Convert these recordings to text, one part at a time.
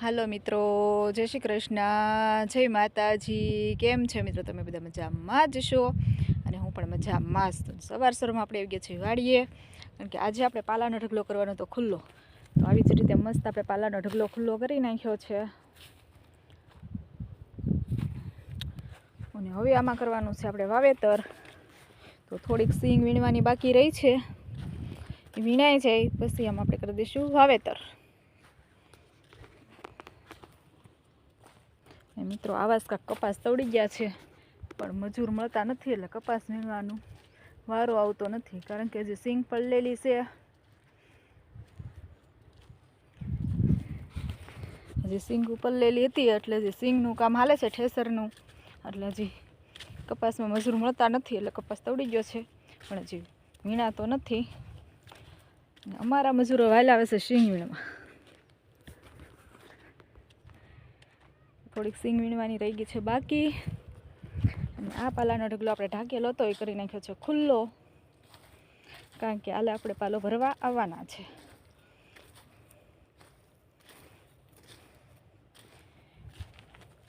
હાલો મિત્રો, જય શ્રી કૃષ્ણ, જય માતાજી, કેમ છે મિત્રો? તમે બધા મજામાં જ છો? અને હું પણ મજામાં જ છું. સવાર સવારમાં આપણે આવી ગયા છીએ વાડીએ. કારણ કે આજે આપણે પાલાનો ઢગલો કરવાનો તો ખુલ્લો. તો આવી જ રીતે મસ્ત આપણે પાલાનો ઢગલો ખુલ્લો કરી નાખ્યો છે. અને હવે આમાં કરવાનું છે આપણે વાવેતર. તો થોડીક સિંગ વીણવાની બાકી રહી છે. એ વીણાઈ જાય પછી આમાં આપણે કરી દઈશું વાવેતર. મિત્રો આવા જ કાંક કપાસ તવડી ગયા છે, પણ મજૂર મળતા નથી એટલે કપાસ વીણવાનું વારો આવતો નથી, કારણ કે જે સિંગ પડલેલી છે હજી સિંગ ઉપરલેલી હતી એટલે જે સિંગનું કામ હાલે છે, ઠેસરનું, એટલે હજી કપાસમાં મજૂર મળતા નથી એટલે કપાસ તવડી ગયો છે, પણ હજી વીણાતો નથી. અમારા મજૂરો વાયલા આવે છે સિંગ વીણમાં થોડીક સિંગ વીણવાની રહી ગઈ છે બાકી. અને આ પાલાનો ઢગલો આપણે ઢાંકેલો હતો, એ કરી નાખ્યો છે ખુલ્લો. કારણ કે આલે આપણે પાલો ભરવા આવવાના છે.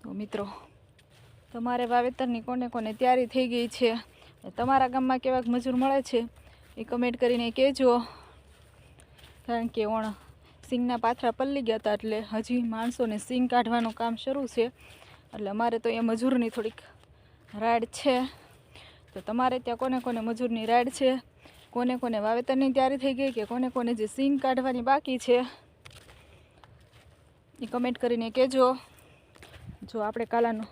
તો મિત્રો, તમારે વાવેતરની કોને કોને તૈયારી થઈ ગઈ છે તમારા ગામમાં કેવાક મજૂર મળે છે, એ કમેન્ટ કરીને કહેજો. કારણ કે ઓણ સિંગના પાથરા પલ્લી ગયા હતા એટલે હજી માણસોને સિંગ કાઢવાનું કામ શરૂ છે. એટલે અમારે તો અહીંયા મજૂરની થોડીક રાડ છે. તો તમારે ત્યાં કોને કોને મજૂરની રાડ છે? કોને કોને વાવેતરની તૈયારી થઈ ગઈ કે કોને કોને જે સિંગ કાઢવાની બાકી છે? એ કમેન્ટ કરીને કહેજો. જો આપણે કાલાનું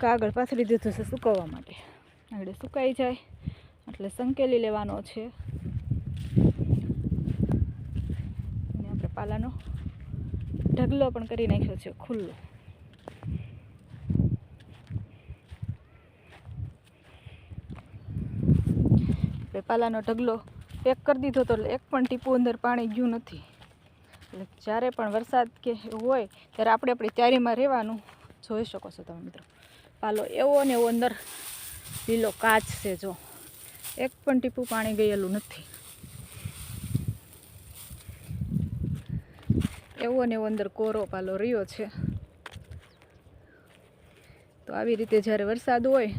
કાગળ પાથરી દીધું છે સુકવવા માટે. આગળ સુકાઈ જાય. એટલે સંકેલી લેવાનો છે. પાલાનો ઢગલો પણ કરી નાખ્યો છે, ખુલ્લો. પાલાનો ઢગલો પેક કરી દીધો તો એક પણ ટીપું અંદર પાણી ગયું નથી. એટલે જ્યારે પણ વરસાદ કે હોય, ત્યારે આપણે આપણી તૈયારીમાં રહેવાનું જોઈ શકો છો તમે મિત્રો. પાલો એવો ને એવો અંદર લીલો કાચ છે જો. એક પણ ટીપું પાણી ગયેલું નથી. એવો ને એવો અંદર કોરો પાલો રહ્યો છે. તો આવી રીતે જ્યારે વરસાદ હોય,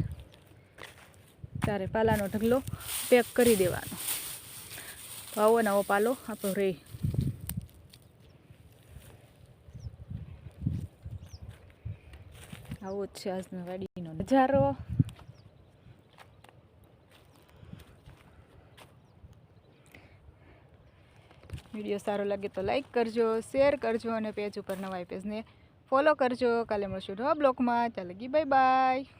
ત્યારે પાલાનો ઢગલો પેક કરી દેવાનો. તો આવો ને આવો પાલો આપણો રહે આવો જ છે આજના વાડીનો નજારો. વીડિયો સારો લાગે તો લાઇક કરજો, શેર કરજો અને પેજ ઉપર નવા પેજને ફોલો કરજો. કાલે મળશું નવા બ્લોગમાં. ચાલે લગી બાય બાય